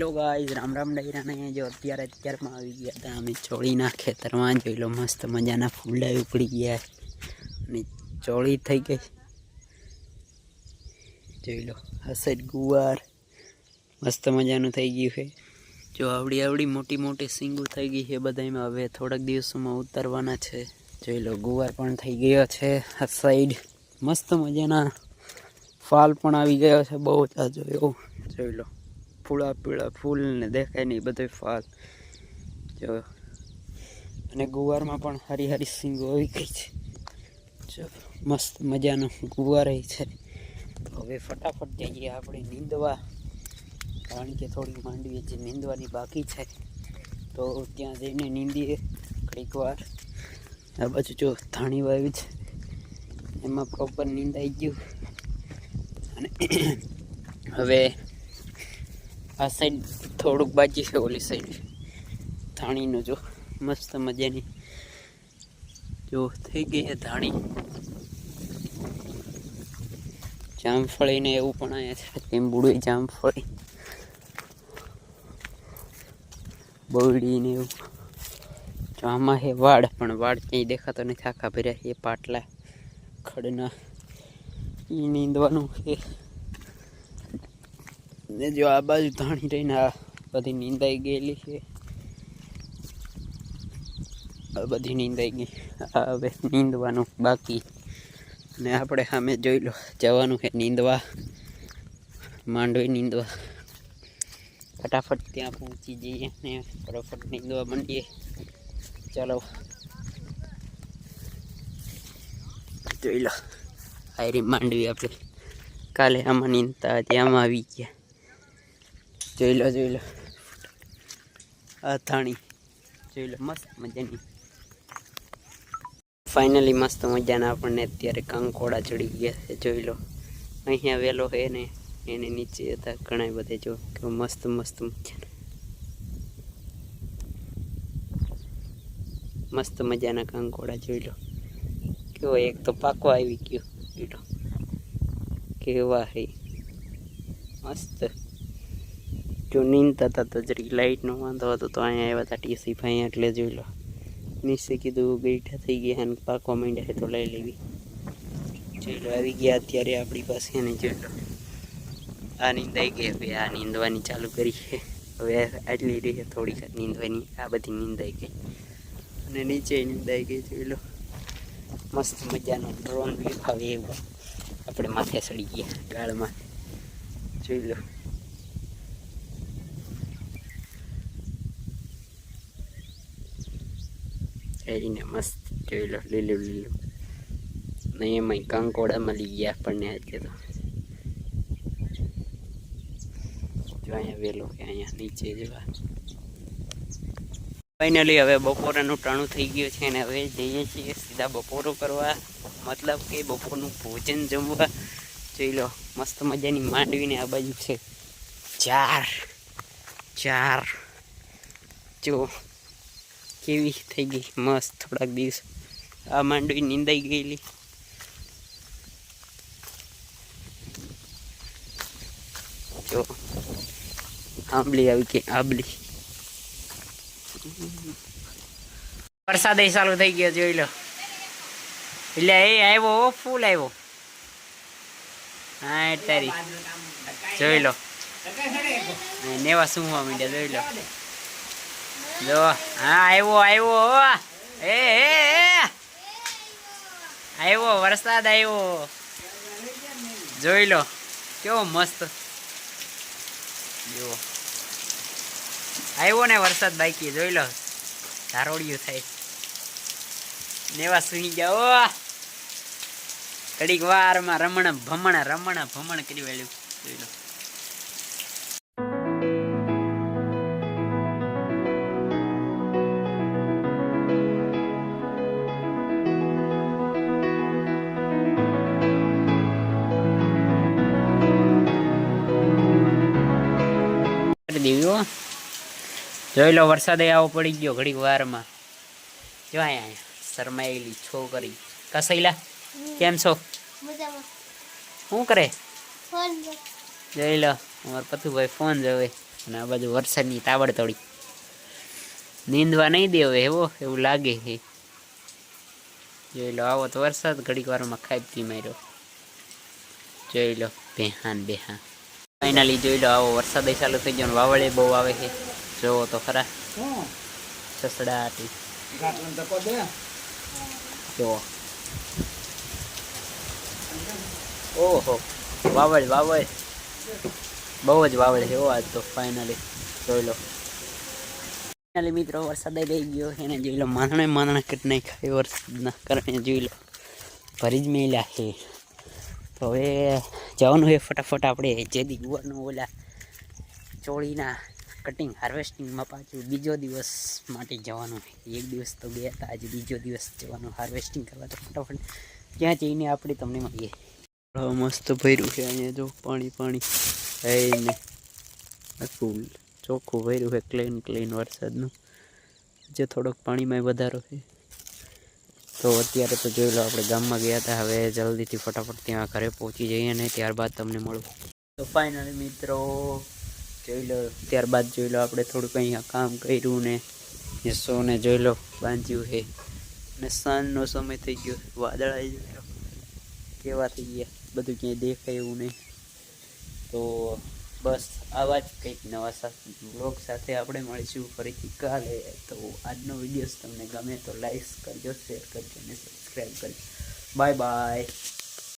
Hello guys, Ram Ram ડૈરાને જો અત્યારે અત્યારમાં આવી ગયા હતા અમે ચોળીના ખેતરમાં. જોઈ લો, મસ્ત મજાના ફૂલડા ઉપડી ગયા અને ચોળી થઈ ગઈ જોઈ લો આ સાઈડ ગુવાર. મસ્ત મજાનું થઈ ગયું છે. જો આવડી આવડી મોટી મોટી સિંગો થઈ ગઈ છે બધામાં હવે થોડાક દિવસોમાં ઉતરવાના છે. જોઈ લો, ગુવાર પણ થઈ ગયો છે આ સાઈડ મસ્ત મજાના ફાલ પણ આવી ગયો છે બહુ જ જોયો જોઈ લો. ફૂળા પીળા ફૂલ ને દેખાય નહીં બધો ફાલ. જો. અને ગુવારમાં પણ હરી હરી સિંગો આવી ગઈ છે. જો, મસ્ત મજાનો ગુવાર છે. હવે ફટાફટ જઈએ આપણે નીંદવા. કારણ કે થોડી માંડવી જે નીંદવાની બાકી છે. તો ત્યાં જઈને નીંદીએ ઘડીક વાર. આ બાજુ જો ધાણી વાવી છે. એમાં પ્રોપર નીંદાઈ ગયું. અને હવે આ સાઈડ થોડુંક બાજી છે, ઓલી સાઈડ ધાણીનું જો, મસ્ત મજાની. જો, થઈ ગઈ છે ધાણી. જામફળી ને એવું પણ અહીંયા છે. લીંબુડી જામફળી બવડી ને એવું. જો, આમાં છે વાડ, પણ વાડ ક્યાંય દેખાતો નથી. આખા ભર્યા એ પાટલા ખડના. એ નીંદવાનું છે. ને જો આ બાજુ ધાણી રહીને આ બધી નીંદાઈ ગયેલી છે. આ બધી નીંદાઈ ગઈ. હવે નીંદવાનું બાકી. ને આપણે સામે જોઈ લો, જવાનું છે નીંદવા. માંડવી નીંદવા. ફટાફટ ત્યાં પહોંચી જઈએ ને ફટાફટ નીંદવા માંડીએ. ચાલો. જોઈ લો આયરી માંડવી આપણે. કાલે આમાં નીંદતા હતી, આમાં આવી ગયા. જોઈ લો જોઈ લો. અથાણી. જોઈ લો, મસ્ત મજાની. ફાઇનલી મસ્ત મજાના આપણને અત્યારે કંકોડા ચડી ગયા છે, જોઈ લો. અહીંયા વેલો હે ને, એને નીચે હતા ઘણા બધા, જો કે મસ્ત મસ્ત મજાના. મસ્ત મજાના કંકોડા, જોઈ લો. કેવો એક તો પાકો આવી ગયો, જોઈ લો. કેવા હે. મસ્ત. જો નીંદતા હતા તો જરી લાઇટનો વાંધો હતો તો અહીંયા આવ્યા હતા ટીસી ભાઈ, એટલે જોઈ લો. નીચે કીધું બેઠા થઈ ગયા અને પાકવા માંડ્યા તો લઈ લેવી. જોઈ લો, આવી ગયા અત્યારે આપણી પાસે અને જોઈ લો. આ નીંદાઈ ગઈ હવે આ નીંદવાની ચાલુ કરી હવે આટલી રહી થોડીક નીંદવાની, આ બધી નીંદાઈ ગઈ. અને નીચે નીંદાઈ ગઈ, જોઈ લો. મસ્ત મજાનો ડ્રોન વ્યૂ આવે એવું. આપણે માથે સડી ગયા ગાળમાં. જોઈ લો. એને મસ્ત જોઈ લો લીલું લીલું ને એમાં કંકોડા મળી ગયા આપણને આજે તો અહીંયા વેલો કે અહીંયા નીચે જવા ફાઇનલી હવે બપોરાનું ટાણું થઈ ગયું છે અને હવે જઈએ છીએ સીધા બપોરો કરવા. મતલબ કે બપોરનું ભોજન જમવા. જોઈ લો, મસ્ત મજાની માંડવીને આ બાજુ છે. ચાર. ચાર. જો કેવી થઈ ગઈ? મસ્ત થોડાક દિવસ આ માંડવી નીંદાઈ ગયેલી. જો, આંબલી આવી ગઈ, આંબલી. વરસાદ ચાલુ થઈ ગયો, જોઈ લો. એટલે એ આવ્યો ફૂલ આવ્યો. હા તારી. જોઈ લો. નેવા સુવા માંડ્યા, જોઈ લો. જો, હા આવ્યો આવ્યો એ. આવ્યો વરસાદ આવ્યો જોઈ લો, કેવો મસ્ત. જુઓ. આવ્યો ને વરસાદ બાકી, જોઈ લો. ધારોડિયું થાય. નેવા સુઈ જાઓ કડીક વારમાં રમણ, ભમણ રમણ, ભમણ કરી વાળ્યું. જોઈ લો. જોઈ લો વરસાદ આવો પડી ગયો ઘડીક વારમાં. જો અહીંયા શરમાયેલી છોકરી. કસૈલા કેમ છો? શું કરે? જોઈ લો અમાર પથુભાઈ ફોન જોવે. અને આ બાજુ વરસાદની તાવડ તોડી નીંદવા નહીં દેવો એવો એવું લાગે છે. જોઈ લો આવો તો વરસાદ ઘડીક વારમાં પી માર્યો. જોઈ લો બેહાન બેહાન ફાઇનલી જોઈ લો આવો વરસાદ ચાલુ થઈ ગયો વાવળે બહુ આવે છે. જોવો તો ખરા. સસડાટી. જોવો ઓહો વાવળ વાવળ બહુ જ વાવળ છે આજ તો ફાઇનલી જોઈ લો. ફાઇનલી મિત્રો વરસાદ આવી ગયો એને જોઈ લો માંદણે માંદણે કટ નહીં ખાય વરસાદના કારણે જોઈ લો. ભરી જ મેલ્યા છે. તો હવે જવાનું છે ફટાફટ આપણે જેદી ગુવારનું ઓલા ચોળીના કટિંગ હાર્વેસ્ટિંગમાં પાછું બીજો દિવસ માટે જવાનું એક દિવસ તો ગયા હતા આજે બીજો દિવસ જવાનું હાર્વેસ્ટિંગ કરવા તો ફટાફટ ત્યાં જઈને આપણે તમને મળીએ. મસ્ત ભર્યું છે અહીંયા જો પાણી પાણી. ને. આખું ચોખ્ખું ભર્યું છે ક્લીન ક્લીન વરસાદનું. જે થોડોક પાણીમાં વધારો છે. તો અત્યારે તો જોઈ લો આપણે ગામમાં ગયા હતા હવે જલ્દીથી ફટાફટ ત્યાં ઘરે પહોંચી જઈએ ને ત્યારબાદ તમને મળું. તો ફાઇનલી મિત્રો જોઈ લો, ત્યારબાદ જોઈ લો આપણે થોડુંક અહીંયા કામ કર્યું ને હિસ્સોને જોઈ લો, બાંધ્યું છે. ને સાંજનો સમય થઈ ગયો વાદળ આવી ગયો કેવા થઈ ગયા? બધું ક્યાંય દેખાય એવું નહીં. તો બસ આવા જ કંઈક નવા સાથે બ્લોગ સાથે આપણે મળીશું ફરીથી કાલે. તો આજનો વીડિયો તમને ગમે તો લાઈક કરજો, શેર કરજો અને સબસ્ક્રાઈબ કરજો. Bye bye.